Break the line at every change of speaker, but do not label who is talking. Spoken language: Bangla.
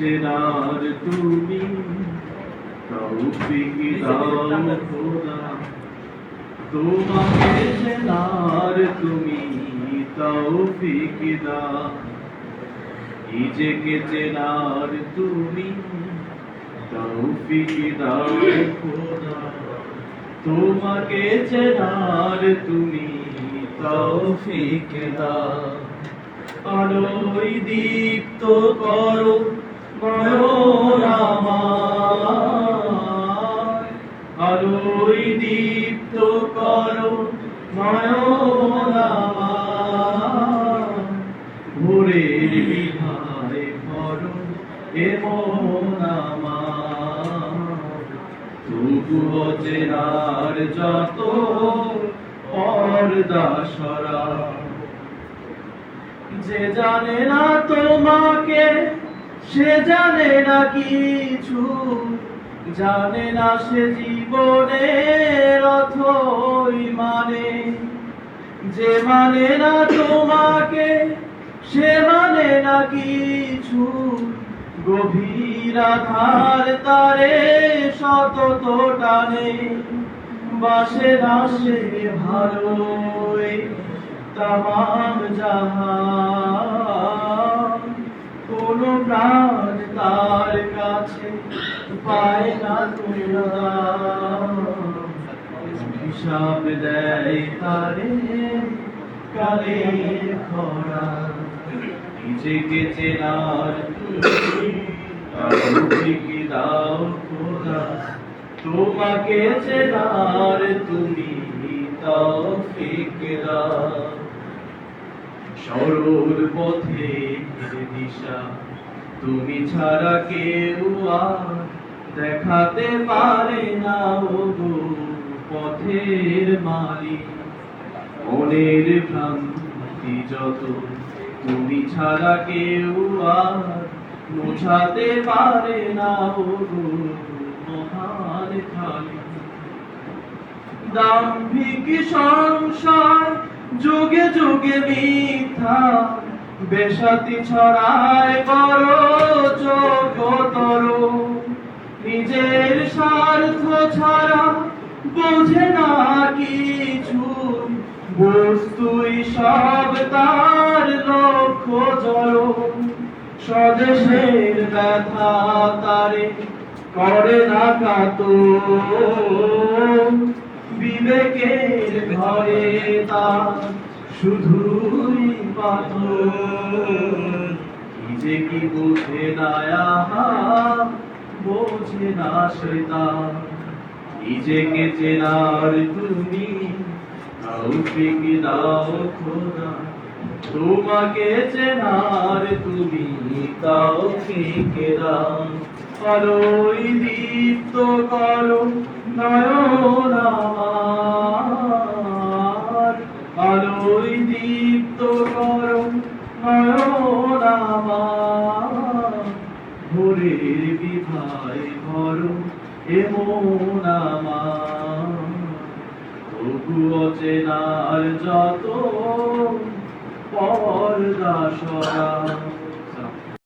চেনার তুমি তৌফিক দাও খোদা? তোমাকে চেনার তুমি তৌফিক দাও। নিজেকে চেনার তুমি তৌফিক দাও খোদা? তোমাকে চেনার তুমি তৌফিক দাও। আলোয় দীপ্ত করো আমার আলোয় দীপ্ত করো নয়ন ভোরের বিধায় ভরো এমন আমার তবুও চেনার যত পর্দা যে জানে না তোমাকে সে জানে না কিছু, জানে না সে জীবনের অথই মানে। যে মানে না তোমাকে, সে মানে না কিছু। গভীর আধার তারে শত টানে, বাসে না সে ভালো তামাম জাহান কাছে পায় না হিসাব দেয় তারে কালে খরা নিজেকে চেনার তুমি দাও খোদা। তোমাকে চেনার তুমি তৌফিক দাও সরল পথে দিশা তুমি ছাড়া কেউ দেখাতে পারে না ও পথের মালিক। মনের ভ্রান্তি যত, তুমি ছাড়া কেউ মোছাতে পারে না ও মহান খালি। দাম্ভিক সংসার যুগে যুগে মিথ্যা বেশাতি ছড়ায় বড় যোগতর নিজের স্বার্থ ছাড়া বোঝে না কিছু। বস্তুই সব তার লক্ষ্য জল স্বদেশের ব্যথা তারে করে না কাতো। বিবেকের ঘরে তার শুধুই পাথর কি যে কি বোঝে না বোঝে না সে তার নিজেকে চেনার তুমি তৌফিক দাও খোদা। তোমাকে চেনার তুমি তৌফিক দাও। আলোয় দীপ্ত করো নয়ন আলোয় দীপ্ত করম নয়ন আমার ভোরের ভরো এমন আমার তবুও চেনার যত পর্দা